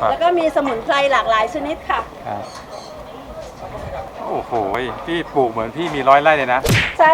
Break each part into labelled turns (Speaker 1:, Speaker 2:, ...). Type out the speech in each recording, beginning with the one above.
Speaker 1: ครับ
Speaker 2: แล้วก็มีสมุนไพรหลากหลายชนิดค่ะ
Speaker 1: ครับโอ้โหพี่ปลูกเหมือนพี่มีร้อยไร่เลยนะ
Speaker 2: ใช่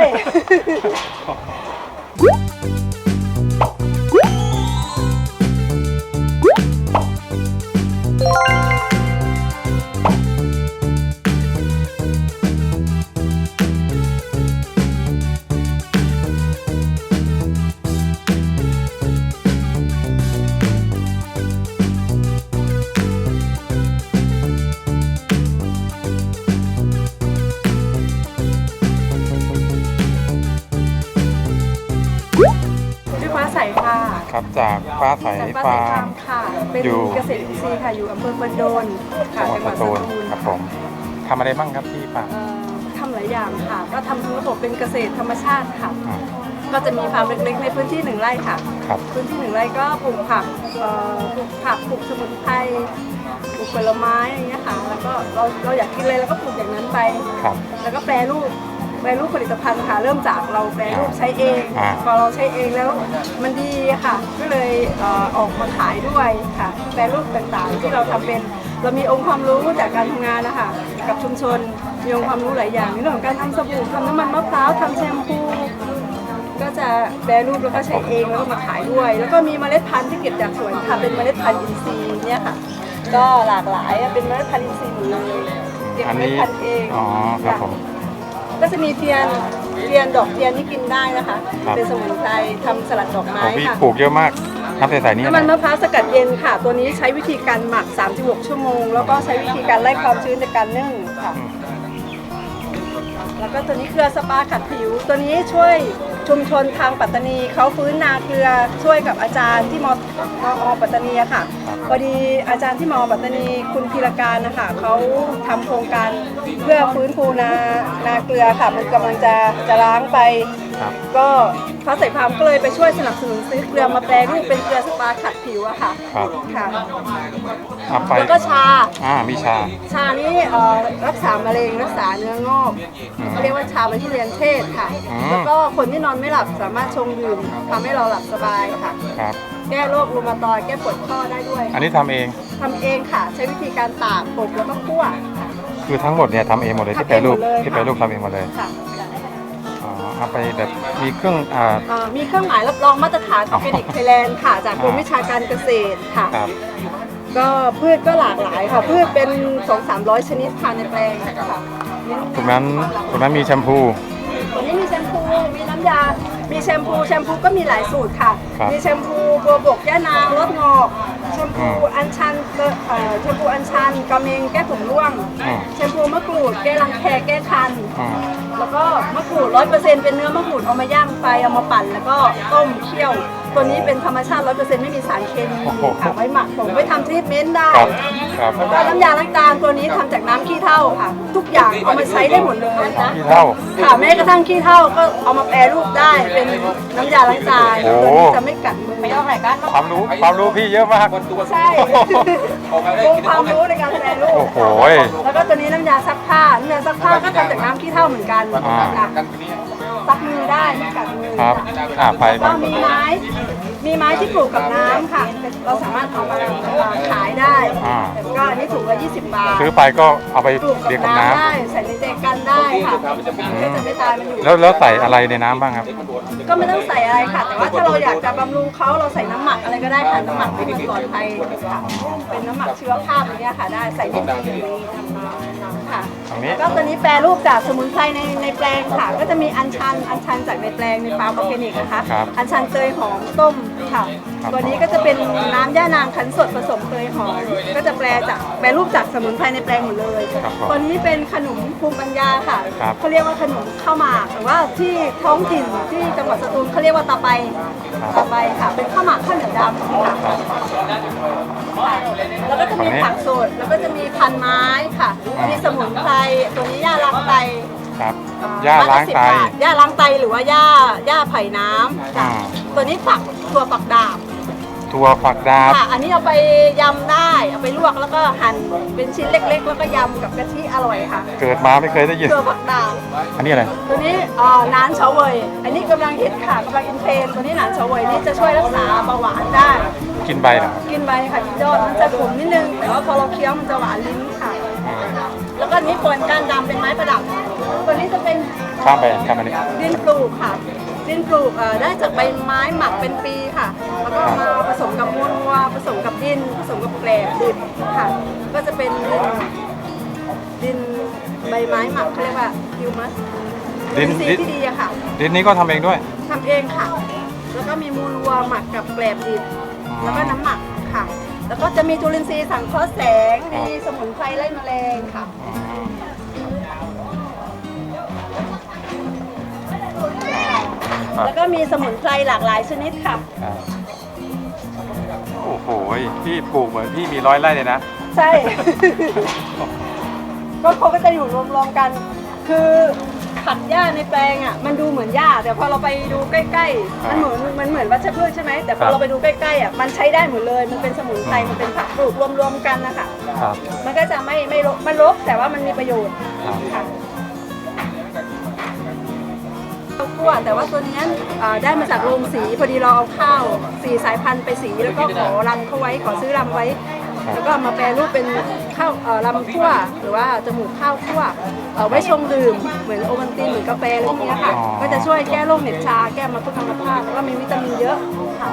Speaker 2: ค่ะ
Speaker 1: ครับ จากฟ้าใส
Speaker 2: จากฟ้าใส
Speaker 1: ฟา
Speaker 2: ฟา
Speaker 1: ร์
Speaker 2: ร์
Speaker 1: ม
Speaker 2: มค่ะ เป็น
Speaker 1: อยู่
Speaker 2: เกษตรอินทรีย์ค่ะ อยู่อำเภอบันโดนค่ะ
Speaker 1: จังหวัด
Speaker 2: จังห
Speaker 1: ส
Speaker 2: วัดส
Speaker 1: ตูล
Speaker 2: ตูล
Speaker 1: ครับผมทำอะไรบ้างครับที่ฟาร์ม
Speaker 2: เอ่อทำหลายอย่างค่ะ ก็ทำทั้งระบบเป็นเกษตรธรรมชาติค่ะ
Speaker 1: อืม
Speaker 2: ก็จะมีฟาร์มเล็กๆ ในพื้นที่หนึ่งไร่ค่ะ
Speaker 1: ครับ
Speaker 2: พื้นที่หนึ่งไร่ก็ปลูกผักเอ่อปลูกผักปลูกสมุนไพรปลูกผลไม้อย่างเงี้ยค่ะ แล้วก็เราเราอยากกินอะไรเราก็ปลูกอย่างนั้นไป
Speaker 1: ครับ
Speaker 2: แล้วก็แปรรูป แปรรูปผลิตภัณฑ์ค่ะ เริ่มจากเราแปรรูปใช้เอง
Speaker 1: อ่า
Speaker 2: พอเราใช้เองแล้วมันดีค่ะ ก็เลยเอ่อออกมาขายด้วยค่ะ แปรรูปต่างๆ ที่เราทำเป็น เรามีองค์ความรู้จากการทำงานนะคะกับชุมชนมีองค์ความรู้หลายอย่างในเรื่องของการทำสบู่ทำน้ำมันมะพร้าวทำแชมพู ก็จะแปรรูปแล้วก็ใช้เองแล้วก็มาขายด้วย แล้วก็มีเมล็ดพันธุ์ที่เก็บจากสวนค่ะเป็นเมล็ดพันธุ์อินทรีย์เนี่ยค่ะ ก็หลากหลายอะเป็นเมล็ดพันธุ์อินทรีย์หมดเลยเก็บ
Speaker 1: อัน
Speaker 2: เมล็ด
Speaker 1: นี้
Speaker 2: พันธุ์เอง
Speaker 1: อ๋อครับผม
Speaker 2: ก็จะมีเทียนเทียนดอกเทียนที่กินได้นะคะ
Speaker 1: ครับ
Speaker 2: เป็นสมุนไพรทำสลัดดอกไม้
Speaker 1: ของพี่
Speaker 2: ค่ะ
Speaker 1: ปลูกเยอะมากน้ำใสๆนี่
Speaker 2: น้ำมันมะพร้าวสกัดเย็นค่ะ ตัวนี้ใช้วิธีการหมัก 36 ชั่วโมง แล้วก็ใช้วิธีการไล่ความชื้นในการนึ่งค่ะ
Speaker 1: อืม
Speaker 2: แล้วก็ตัวนี้เกลือสปาขัดผิว ตัวนี้ช่วย ชุมชนทางปัตตานีเขาฟื้นนาเกลือช่วยกับอาจารย์ที่มมอปัตตานีอะค่ะพอดีอาจารย์ที่มอปัตตานีคุณพีรการนะคะเขาทำโครงการเพื่อฟื้นฟูนานาเกลือค่ะ มันกำลังจะจะล้างไป
Speaker 1: ครับ
Speaker 2: ก็ฟ้าใสพามก็เลยไปช่วยสนับสนุนซื้อเกลือมาแปรรูปเป็นเกลือสปาขัดผิวอะค่ะ
Speaker 1: ครับ
Speaker 2: ค่ะ
Speaker 1: เอาไป
Speaker 2: แล้วก็ชา
Speaker 1: อ่ามีชา
Speaker 2: ชานี้เอ่อรักษามะเร็งรักษาเนื้องอก
Speaker 1: อืม
Speaker 2: เขาเรียกว่าชาใบทุเรียนเทศค่ะ
Speaker 1: อืม
Speaker 2: แล้วก็คนที่นอนไม่หลับสามารถชงดื่มทำให้เราหลับสบายค่ะ
Speaker 1: ครับ
Speaker 2: แก้โรครูมาตอยด์แก้ปวดข้อได้ด้วย
Speaker 1: อันนี้ทำเอง
Speaker 2: ทำเองค่ะ ใช้วิธีการตากอบแล้วก็คั่วค่ะ
Speaker 1: คือทั้งหมดเนี่ยทำเองหมดเลยที่แปรรูป
Speaker 2: ทำเองหมดเลย
Speaker 1: ที่แปรรูปทำเองหมดเลย
Speaker 2: ค่ะ
Speaker 1: อ๋อ เอาไปแบบมีเครื่องอ่า
Speaker 2: เอ่อมีเครื่องหมายรับรองมาตรฐานออร์แกนิกไทยแลนด์ค่ะ จากกรมวิชาการเกษตรค่ะ
Speaker 1: ครับ
Speaker 2: ก็พืชก็หลากหลายค่ะ พืชเป็น 2 3 0 0 ชนิดค่ะในแปลงค่ะ
Speaker 1: ตรงนั้นตรงนั้นมีแชมพู
Speaker 2: วันนี้มีแชมพู มีน้ำยา มีแชมพู แชมพูก็มีหลายสูตรค่ะ
Speaker 1: ครับ
Speaker 2: มีแชมพูบัวบกย่านางลดงอก แชมพู
Speaker 1: อืม
Speaker 2: อัญชันเอ่อแชมพูอัญชันกระเมงแก้ผมร่วง
Speaker 1: อืม
Speaker 2: แชมพูมะกรูดแก้รังแคแก้คัน
Speaker 1: อืม
Speaker 2: แล้วก็มะกรูดร้อยเปอร์เซ็นต์เป็นเนื้อมะกรูดเอามาย่างไฟเอามาปั่นแล้วก็ต้มเคี่ยว ตัวนี้เป็นธรรมชาติร้อยเปอร์เซ็นต์ไม่มีสารเคมี
Speaker 1: โอ้โห
Speaker 2: ค่ะไว้หมักผมไว้ทำทรีทเมนต์ได้
Speaker 1: ครับครับ
Speaker 2: แล้วก็น้ำยาล้างจานตัวนี้ทำจากน้ำขี้เถ้าค่ะ ทุกอย่างเอามาใช้ได้หมดเลยนะ
Speaker 1: ขี้เถ้า
Speaker 2: ค่ะแม้กระทั่งขี้เถ้าก็เอามาแปรรูปได้เป็นน้ำยาล้างจาน
Speaker 1: โอ้
Speaker 2: ตัวนี้จะไม่กัดมือไม่ต้องไหนกัน
Speaker 1: ความรู้ความรู้พี่เยอะมาก
Speaker 2: ใช่วงความรู้ในการแปรรูป
Speaker 1: โอ้โห
Speaker 2: แล้วก็ตัวนี้น้ำยาซักผ้าน้ำยาซักผ้าก็ทำจากน้ำขี้เถ้าเหมือนกัน
Speaker 1: อ่า
Speaker 2: ค่ะ ซักมือได้ไม่กัดมือ
Speaker 1: ครับอ่าไป
Speaker 2: แล้ว
Speaker 1: ไป
Speaker 2: ก็มีไม้ มีไม้ที่ปลูกกับน้ำค่ะ เราสามารถเอามาขายได้
Speaker 1: อ่า
Speaker 2: ก็อันนี้ถุงละ20 บาท
Speaker 1: ซื้อไปก็เอาไป
Speaker 2: ปลูกกับ
Speaker 1: เรียกกับ
Speaker 2: น้ำ
Speaker 1: น้ำ
Speaker 2: ได้ใส่ในเจกันได้ค่ะก็จะไม่ตายมันอยู่
Speaker 1: แล้วแล้วใส่อะไรในน้ำบ้างครับ
Speaker 2: ก็ไม่ต้องใส่อะไรค่ะ แต่ว่าถ้าเราอยากจะบำรุงเขาเราใส่น้ำหมักอะไรก็ได้ค่ะ น้ำหมักที่มันปลอดภัยค่ะเป็นน้ำหมักชีวภาพอย่างเงี้ยค่ะได้ ใส่นิดนึงอย่างนี้ค่ะ
Speaker 1: ตรงนี้
Speaker 2: แล้วก็ตัวนี้แปรรูปจากสมุนไพรในในแปลงค่ะ ก็จะมีอัญชัน อัญชันจากในแปลงในฟาร์มออร์แกนิกนะคะ
Speaker 1: ครับ
Speaker 2: อัญชันเตยหอมต้มค่ะ
Speaker 1: ครับ
Speaker 2: ตัวนี้ก็จะเป็นน้ำย่านางขันสดผสมเตยหอม ก็จะแปลจากแปรรูปจากสมุนไพรในแปลงหมดเลย
Speaker 1: ครับผม
Speaker 2: ตัวนี้เป็นขนมภูมิปัญญาค่ะ
Speaker 1: ครับ
Speaker 2: เขาเรียกว่าขนมข้าวหมากหรือว่าที่ท้องถิ่นที่จังหวัดสตูลเขาเรียกว่าตาไป
Speaker 1: ครับ
Speaker 2: ตาไปค่ะ เป็นข้าวหมากข้าวเหนียวดำค่ะ
Speaker 1: ครับ
Speaker 2: แล้วก็จะมี
Speaker 1: ฝั่งนี้
Speaker 2: ผักสด แล้วก็จะมีพันไม้ค่ะ
Speaker 1: อ่ามี
Speaker 2: มีสมุนไพรตัวนี้ย่าล้างไต
Speaker 1: ครับย่าล้างไต
Speaker 2: บ้นละ10บทย่าล้างไตหรือว่าย่าย่าไผ่น้ำค่ะ
Speaker 1: อ่า
Speaker 2: ตัวนี้ฝักตัวฝักดาบ
Speaker 1: ถั่วฝักดาบ
Speaker 2: ค่ะอันนี้เอาไปยำได้ เอาไปลวกแล้วก็หั่นเป็นชิ้นเล็ก ๆ แล้วก็ยำกับกะทิอร่อยค่ะ
Speaker 1: เกิดมาไม่เคยได้ยิน
Speaker 2: ตัวฝักดาบ
Speaker 1: อันนี้อะไร
Speaker 2: ตัวนี้เอ่อนานเฉาเวยอันนี้กำลังฮิตค่ะกำลังอินเทรนด์ตัวนี้หนานเฉาเวยนี่จะช่วยรักษาเบาหวานได้
Speaker 1: กินใบเหรอครับ
Speaker 2: กินใบค่ะกินยอดมันจะขมนิดนึง แต่ว่าพอเราเคี้ยวมันจะหวานลิ้นค่ะ
Speaker 1: อืม
Speaker 2: แล้วก็อันนี้ป่นก้านดำเป็นไม้ประดับตัวนี้จะเป็น
Speaker 1: ข้ามไปข้ามมานี่
Speaker 2: ดินปลูกค่ะ ดินปลูกเอ่อได้จากใบไม้หมักเป็นปีค่ะ แล้วก็มาผสมกับมูลวัวผสมกับดิน ผสมกับแกลบดิบค่ะ ก็จะเป็นดินดินใบไม้หมักเขาเรียกว่าฮิวมัส
Speaker 1: ดิน
Speaker 2: สี
Speaker 1: ดิน
Speaker 2: ที่ดีอะค่ะ
Speaker 1: ดินนี้ก็ทำเองด้วย
Speaker 2: ทำเองค่ะ แล้วก็มีมูลวัวหมักกับแกลบดิบ แล้วก็น้ำหมักค่ะ แล้วก็จะมีจุลินทรีย์สังเคราะห์แสง มีสมุนไพรไล่แมลงค่ะ
Speaker 1: ครับ
Speaker 2: แล้วก็มีสมุนไพรหลากหลายชนิดค่ะ
Speaker 1: ครับโอ้โหพี่ปลูกเหมือนพี่มีร้อยไร่เลยนะ
Speaker 2: ใช่ ก็เขาก็จะอยู่รวมๆกัน คือ ผัดหญ้าในแปลงอะมันดูเหมือนหญ้าแต่พอเราไปดูใกล้ๆ มันเหมือนมันเหมือนวัชพืชใช่ไหมแต่พ
Speaker 1: ครั
Speaker 2: อบเราไปดูใกล้ๆอะมันใช้ได้หมดเลยมันเป็นสมุนไพร
Speaker 1: อืม
Speaker 2: มันเป็นผักปลูกรวมๆกันนะคะ
Speaker 1: ครับ
Speaker 2: มันก็จะไม่ไม่รกมันรกแต่ว่ามันมีประโยชน์
Speaker 1: ครับ
Speaker 2: ค่ะข้าวคั่วแต่ว่าตัวเนี้ยอ่าได้มาจากโรงสีพอดีเราเอาข้าวสีสายพันธุ์ไปสีแล้วก็ขอรำเขาไว้ขอซื้อรำไว้ แล้วก็เอามาแปรรูปเป็นข้าวเอ่อลำคั่วหรือว่าจมูกข้าวคั่วเอ่อไว้ชงดื่มเหมือนโอวัลตินเหมือนกาแฟอะไรพวกเนี้ยค่ะ
Speaker 1: อ๋อ
Speaker 2: ก็จะช่วยแก้โรคเหน็บชาแก้มาทุกอัมพาตแล้วก็มีวิตามินเยอะค่ะ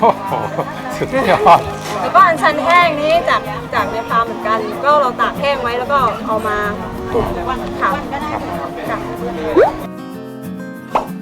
Speaker 1: โอ้โหสุดยอด
Speaker 2: แล้วก็อัญชันแห้งนี้จากจากในฟาร์มเหมือนกัน ก็เราตากแห้งไว้แล้วก็เอามาตุ๋นค่ะค่ะ